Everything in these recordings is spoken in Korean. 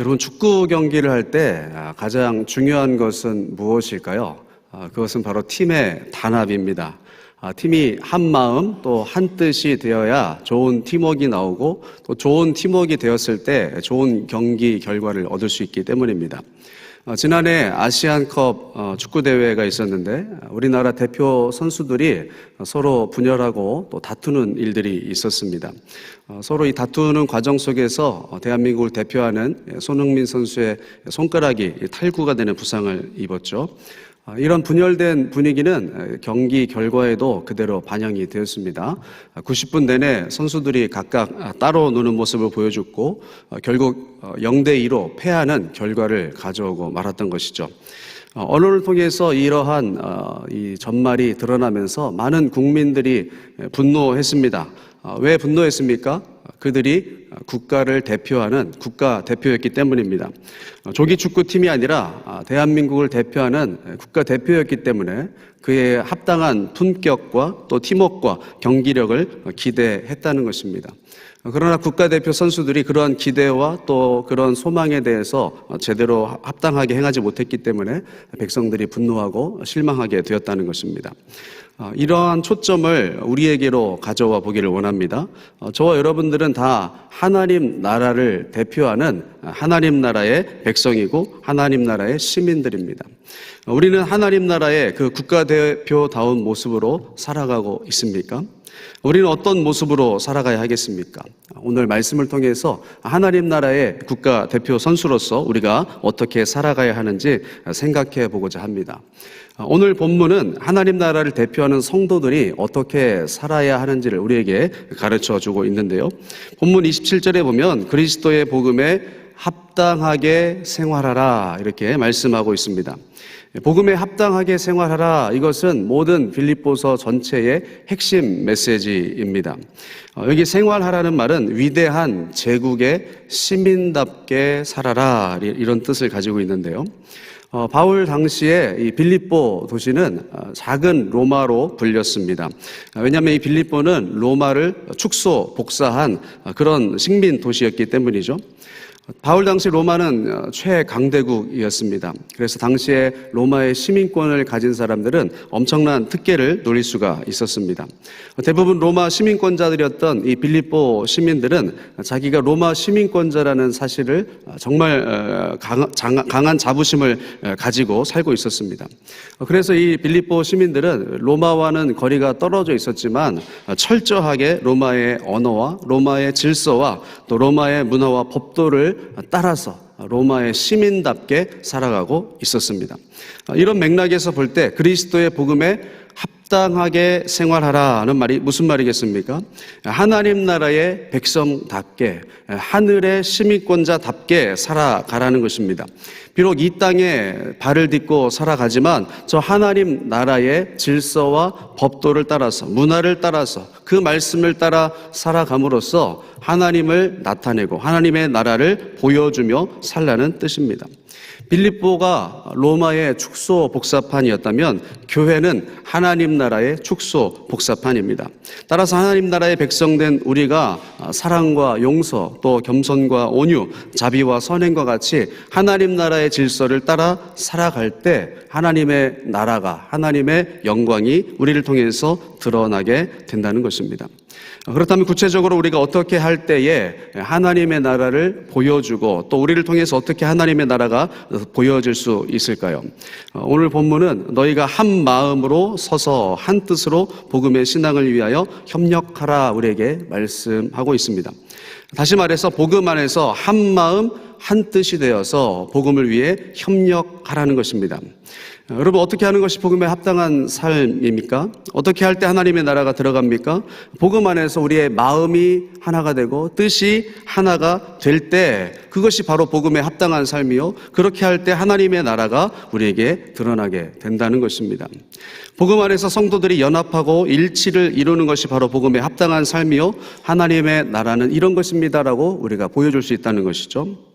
여러분 축구 경기를 할때 아, 가장 중요한 것은 무엇일까요? 아, 그것은 바로 팀의 단합입니다. 아, 팀이 한 마음 또 한 뜻이 되어야 좋은 팀워크가 나오고 또 좋은 팀워크가 되었을 때 좋은 경기 결과를 얻을 수 있기 때문입니다. 어, 지난해 아시안컵 어, 축구 대회가 있었는데 우리나라 대표 선수들이 서로 분열하고 또 다투는 일들이 있었습니다. 어, 서로 이 다투는 과정 속에서 어, 대한민국을 대표하는 손흥민 선수의 손가락이 탈구가 되는 부상을 입었죠. 아, 이런 분열된 분위기는 경기 결과에도 그대로 반영이 되었습니다. 90분 내내 선수들이 각각 아, 따로 노는 모습을 보여줬고 어, 결국 0대 2로 패하는 결과를 가져오고 말았던 것이죠. 어, 언론을 통해서 이러한 어, 이 전말이 드러나면서 많은 국민들이 분노했습니다. 왜 분노했습니까? 그들이 국가를 대표하는 국가 대표였기 때문입니다. 조기 축구팀이 아니라 아, 대한민국을 대표하는 국가 대표였기 때문에 그의 합당한 품격과 또 팀워크와 경기력을 기대했다는 것입니다. 그러나 국가대표 선수들이 그러한 기대와 또 그런 소망에 대해서 제대로 합당하게 행하지 못했기 때문에 백성들이 분노하고 실망하게 되었다는 것입니다. 어, 이러한 초점을 우리에게로 가져와 보기를 원합니다. 어, 저와 여러분들은 다 하나님 나라를 대표하는 하나님 나라의 백성이고 하나님 나라의 시민들입니다. 어, 우리는 하나님 나라의 그 국가대표다운 모습으로 살아가고 있습니까? 우리는 어떤 모습으로 살아가야 하겠습니까? 오늘 말씀을 통해서 하나님 나라의 국가 대표 선수로서 우리가 어떻게 살아가야 하는지 생각해 보고자 합니다. 오늘 본문은 하나님 나라를 대표하는 성도들이 어떻게 살아야 하는지를 우리에게 가르쳐 주고 있는데요. 본문 27절에 보면 그리스도의 복음에 합당하게 생활하라 이렇게 말씀하고 있습니다. 복음에 합당하게 생활하라 이것은 모든 빌립보서 전체의 핵심 메시지입니다. 어, 여기 생활하라는 말은 위대한 제국의 시민답게 살아라 이런 뜻을 가지고 있는데요. 어, 바울 당시에 이 빌립보 도시는 어, 작은 로마로 불렸습니다. 왜냐하면 이 빌립보는 로마를 축소 복사한 그런 식민 도시였기 때문이죠. 바울 당시 로마는 어, 최강대국이었습니다. 그래서 당시에 로마의 시민권을 가진 사람들은 엄청난 특혜를 누릴 수가 있었습니다. 대부분 로마 시민권자들이었던 이 빌립보 시민들은 자기가 로마 시민권자라는 사실을 어, 정말 어, 강한 자부심을 가지고 살고 있었습니다. 그래서 이 빌립보 시민들은 로마와는 거리가 떨어져 있었지만 철저하게 로마의 언어와 로마의 질서와 또 로마의 문화와 법도를 따라서 로마의 시민답게 살아가고 있었습니다. 이런 맥락에서 볼 때 그리스도의 복음에 합당하게 생활하라는 말이 무슨 말이겠습니까? 하나님 나라의 백성답게 하늘의 시민권자답게 살아가라는 것입니다. 비록 이 땅에 발을 딛고 살아가지만 저 하나님 나라의 질서와 법도를 따라서 문화를 따라서 그 말씀을 따라 살아감으로써 하나님을 나타내고 하나님의 나라를 보여주며 살라는 뜻입니다. 빌립보가 로마의 축소 복사판이었다면 교회는 하나님 나라의 축소 복사판입니다. 따라서 하나님 나라의 백성된 우리가 사랑과 용서 또 겸손과 온유, 자비와 선행과 같이 하나님 나라의 질서를 따라 살아갈 때 하나님의 나라가 하나님의 영광이 우리를 통해서 드러나게 된다는 것입니다. 그렇다면 구체적으로 우리가 어떻게 할 때에 하나님의 나라를 보여주고 또 우리를 통해서 어떻게 하나님의 나라가 보여질 수 있을까요? 오늘 본문은 너희가 한 마음으로 서서 한 뜻으로 복음의 신앙을 위하여 협력하라 우리에게 말씀하고 있습니다. 다시 말해서 복음 안에서 한 마음 한 뜻이 되어서 복음을 위해 협력하라는 것입니다. 여러분 어떻게 하는 것이 복음에 합당한 삶입니까? 어떻게 할 때 하나님의 나라가 들어갑니까? 복음 안에서 우리의 마음이 하나가 되고 뜻이 하나가 될 때 그것이 바로 복음에 합당한 삶이요. 그렇게 할 때 하나님의 나라가 우리에게 드러나게 된다는 것입니다. 복음 안에서 성도들이 연합하고 일치를 이루는 것이 바로 복음에 합당한 삶이요. 하나님의 나라는 이런 것입니다라고 우리가 보여줄 수 있다는 것이죠.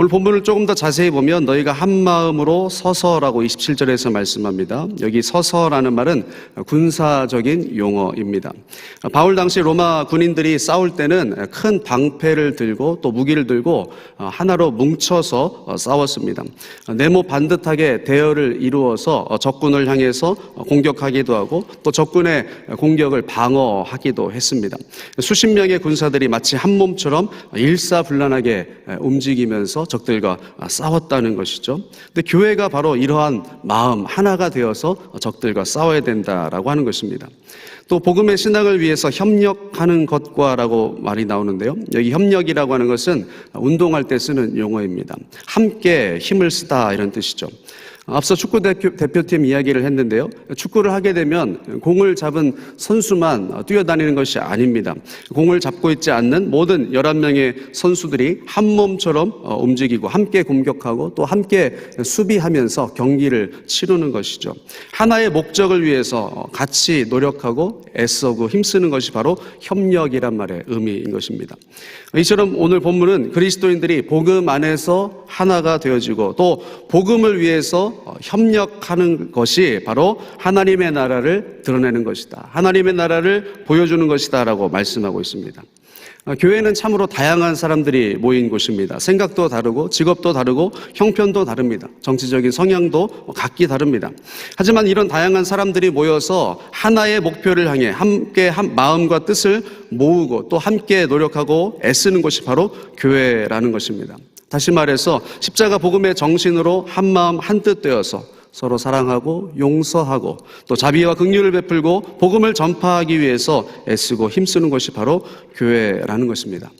오늘 본문을 조금 더 자세히 보면 너희가 한 마음으로 서서라고 27절에서 말씀합니다. 여기 서서라는 말은 군사적인 용어입니다. 바울 당시 로마 군인들이 싸울 때는 큰 방패를 들고 또 무기를 들고 하나로 뭉쳐서 싸웠습니다. 네모 반듯하게 대열을 이루어서 적군을 향해서 공격하기도 하고 또 적군의 공격을 방어하기도 했습니다. 수십 명의 군사들이 마치 한 몸처럼 일사불란하게 움직이면서 적들과 싸웠다는 것이죠. 근데 교회가 바로 이러한 마음 하나가 되어서 적들과 싸워야 된다라고 하는 것입니다. 또 복음의 신앙을 위해서 협력하는 것과라고 말이 나오는데요. 여기 협력이라고 하는 것은 운동할 때 쓰는 용어입니다. 함께 힘을 쓰다 이런 뜻이죠. 앞서 축구 대표팀 이야기를 했는데요. 축구를 하게 되면 공을 잡은 선수만 뛰어다니는 것이 아닙니다. 공을 잡고 있지 않는 모든 11명의 선수들이 한 몸처럼 움직이고 함께 공격하고 또 함께 수비하면서 경기를 치르는 것이죠. 하나의 목적을 위해서 같이 노력하고 애써고 힘쓰는 것이 바로 협력이란 말의 의미인 것입니다. 이처럼 오늘 본문은 그리스도인들이 복음 안에서 하나가 되어지고 또 복음을 위해서 협력하는 것이 바로 하나님의 나라를 드러내는 것이다. 하나님의 나라를 보여주는 것이다 라고 말씀하고 있습니다. 교회는 참으로 다양한 사람들이 모인 곳입니다. 생각도 다르고 직업도 다르고 형편도 다릅니다. 정치적인 성향도 각기 다릅니다. 하지만 이런 다양한 사람들이 모여서 하나의 목표를 향해 함께 한 마음과 뜻을 모으고 또 함께 노력하고 애쓰는 것이 바로 교회라는 것입니다. 다시 말해서 십자가 복음의 정신으로 한 마음 한뜻 되어서 서로 사랑하고 용서하고 또 자비와 긍휼을 베풀고 복음을 전파하기 위해서 애쓰고 힘쓰는 것이 바로 교회라는 것입니다.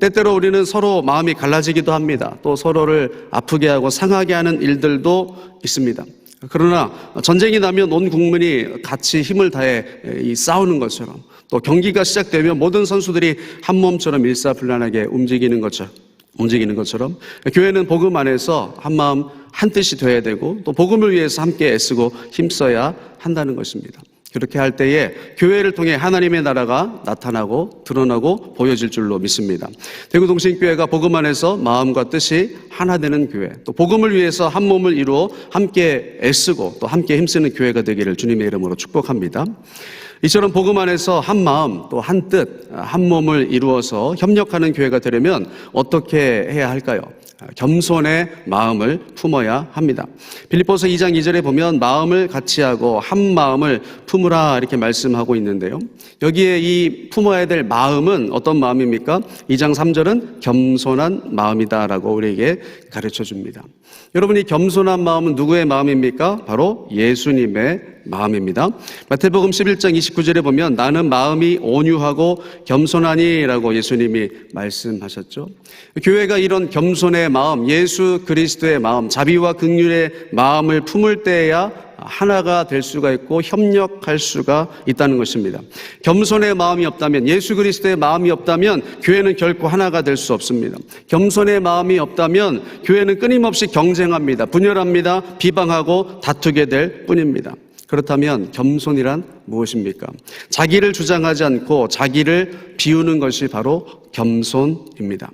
때때로 우리는 서로 마음이 갈라지기도 합니다. 또 서로를 아프게 하고 상하게 하는 일들도 있습니다. 그러나 전쟁이 나면 온 국민이 같이 힘을 다해 싸우는 것처럼 또 경기가 시작되면 모든 선수들이 한 몸처럼 일사불란하게 움직이는 것처럼 움직이는 것처럼 교회는 복음 안에서 한 마음 한 뜻이 되어야 되고 또 복음을 위해서 함께 애쓰고 힘써야 한다는 것입니다. 그렇게 할 때에 교회를 통해 하나님의 나라가 나타나고 드러나고 보여질 줄로 믿습니다. 대구동신교회가 복음 안에서 마음과 뜻이 하나 되는 교회, 또 복음을 위해서 한 몸을 이루어 함께 애쓰고 또 함께 힘쓰는 교회가 되기를 주님의 이름으로 축복합니다. 이처럼 복음 안에서 한 마음 또 한 뜻, 한 몸을 이루어서 협력하는 교회가 되려면 어떻게 해야 할까요? 겸손의 마음을 품어야 합니다. 빌립보서 2장 2절에 보면 마음을 같이 하고 한 마음을 품으라 이렇게 말씀하고 있는데요. 여기에 이 품어야 될 마음은 어떤 마음입니까? 2장 3절은 겸손한 마음이다라고 우리에게 가르쳐 줍니다. 여러분 이 겸손한 마음은 누구의 마음입니까? 바로 예수님의 마음입니다. 마태복음 11장 29절에 보면 나는 마음이 온유하고 겸손하니라고 예수님이 말씀하셨죠. 교회가 이런 겸손의 마음, 예수 그리스도의 마음, 자비와 긍휼의 마음을 품을 때야 하나가 될 수가 있고 협력할 수가 있다는 것입니다. 겸손의 마음이 없다면 예수 그리스도의 마음이 없다면 교회는 결코 하나가 될 수 없습니다. 겸손의 마음이 없다면 교회는 끊임없이 경쟁합니다. 분열합니다. 비방하고 다투게 될 뿐입니다. 그렇다면 겸손이란 무엇입니까? 자기를 주장하지 않고 자기를 비우는 것이 바로 겸손입니다.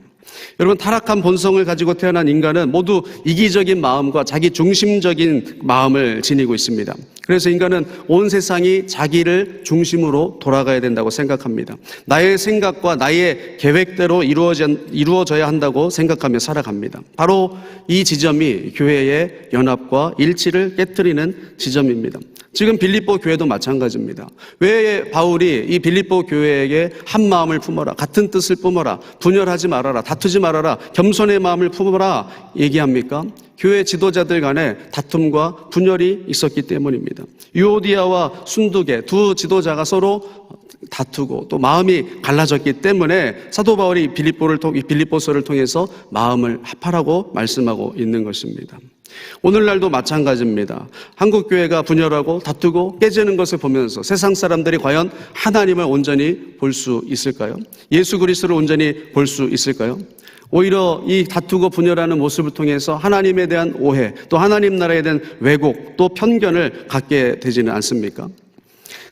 여러분 타락한 본성을 가지고 태어난 인간은 모두 이기적인 마음과 자기 중심적인 마음을 지니고 있습니다. 그래서 인간은 온 세상이 자기를 중심으로 돌아가야 된다고 생각합니다. 나의 생각과 나의 계획대로 이루어져야 한다고 생각하며 살아갑니다. 바로 이 지점이 교회의 연합과 일치를 깨뜨리는 지점입니다. 지금 빌립보 교회도 마찬가지입니다. 왜 바울이 이 빌립보 교회에게 한 마음을 품어라, 같은 뜻을 품어라, 분열하지 말아라, 다투지 말아라, 겸손의 마음을 품어라 얘기합니까? 교회 지도자들 간에 다툼과 분열이 있었기 때문입니다. 유오디아와 순두계 두 지도자가 서로 다투고 또 마음이 갈라졌기 때문에 사도 바울이 빌립보를 통 빌립보서를 통해서 마음을 합하라고 말씀하고 있는 것입니다. 오늘날도 마찬가지입니다. 한국 교회가 분열하고 다투고 깨지는 것을 보면서 세상 사람들이 과연 하나님을 온전히 볼 수 있을까요? 예수 그리스도를 온전히 볼 수 있을까요? 오히려 이 다투고 분열하는 모습을 통해서 하나님에 대한 오해, 또 하나님 나라에 대한 왜곡, 또 편견을 갖게 되지는 않습니까?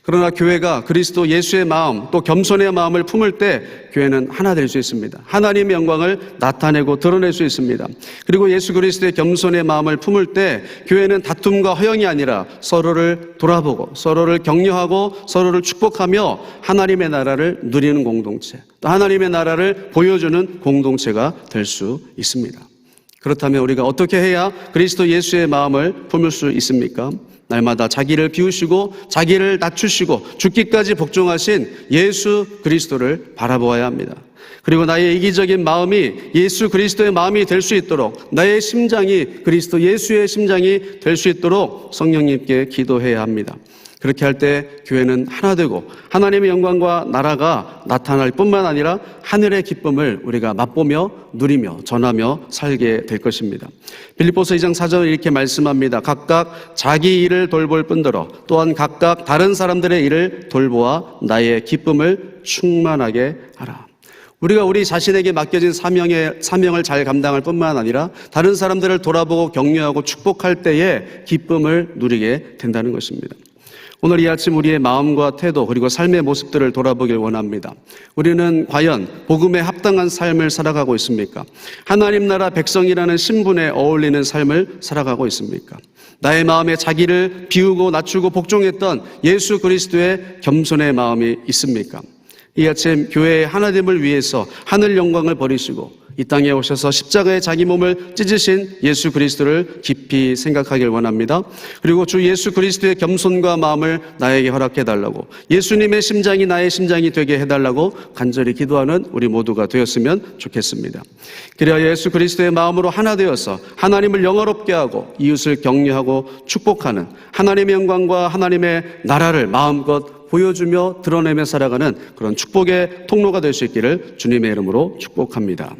그러나 교회가 그리스도 예수의 마음 또 겸손의 마음을 품을 때 교회는 하나 될 수 있습니다. 하나님의 영광을 나타내고 드러낼 수 있습니다. 그리고 예수 그리스도의 겸손의 마음을 품을 때 교회는 다툼과 허영이 아니라 서로를 돌아보고 서로를 격려하고 서로를 축복하며 하나님의 나라를 누리는 공동체 또 하나님의 나라를 보여주는 공동체가 될 수 있습니다. 그렇다면 우리가 어떻게 해야 그리스도 예수의 마음을 품을 수 있습니까? 날마다 자기를 비우시고 자기를 낮추시고 죽기까지 복종하신 예수 그리스도를 바라보아야 합니다. 그리고 나의 이기적인 마음이 예수 그리스도의 마음이 될 수 있도록 나의 심장이 그리스도 예수의 심장이 될 수 있도록 성령님께 기도해야 합니다. 그렇게 할 때 교회는 하나 되고 하나님의 영광과 나라가 나타날 뿐만 아니라 하늘의 기쁨을 우리가 맛보며 누리며 전하며 살게 될 것입니다. 빌립보서 2장 4절 이렇게 말씀합니다. 각각 자기 일을 돌볼 뿐더러 또한 각각 다른 사람들의 일을 돌보아 나의 기쁨을 충만하게 하라. 우리가 우리 자신에게 맡겨진 사명의 사명을 잘 감당할 뿐만 아니라 다른 사람들을 돌아보고 격려하고 축복할 때에 기쁨을 누리게 된다는 것입니다. 오늘 이 아침 우리의 마음과 태도 그리고 삶의 모습들을 돌아보길 원합니다. 우리는 과연 복음에 합당한 삶을 살아가고 있습니까? 하나님 나라 백성이라는 신분에 어울리는 삶을 살아가고 있습니까? 나의 마음에 자기를 비우고 낮추고 복종했던 예수 그리스도의 겸손의 마음이 있습니까? 이 아침 교회의 하나됨을 위해서 하늘 영광을 버리시고 이 땅에 오셔서 십자가에 자기 몸을 찢으신 예수 그리스도를 깊이 생각하길 원합니다. 그리고 주 예수 그리스도의 겸손과 마음을 나에게 허락해 달라고 예수님의 심장이 나의 심장이 되게 해 달라고 간절히 기도하는 우리 모두가 되었으면 좋겠습니다. 그래야 예수 그리스도의 마음으로 하나 되어서 하나님을 영화롭게 하고 이웃을 격려하고 축복하는 하나님의 영광과 하나님의 나라를 마음껏 보여주며 드러내며 살아가는 그런 축복의 통로가 될 수 있기를 주님의 이름으로 축복합니다.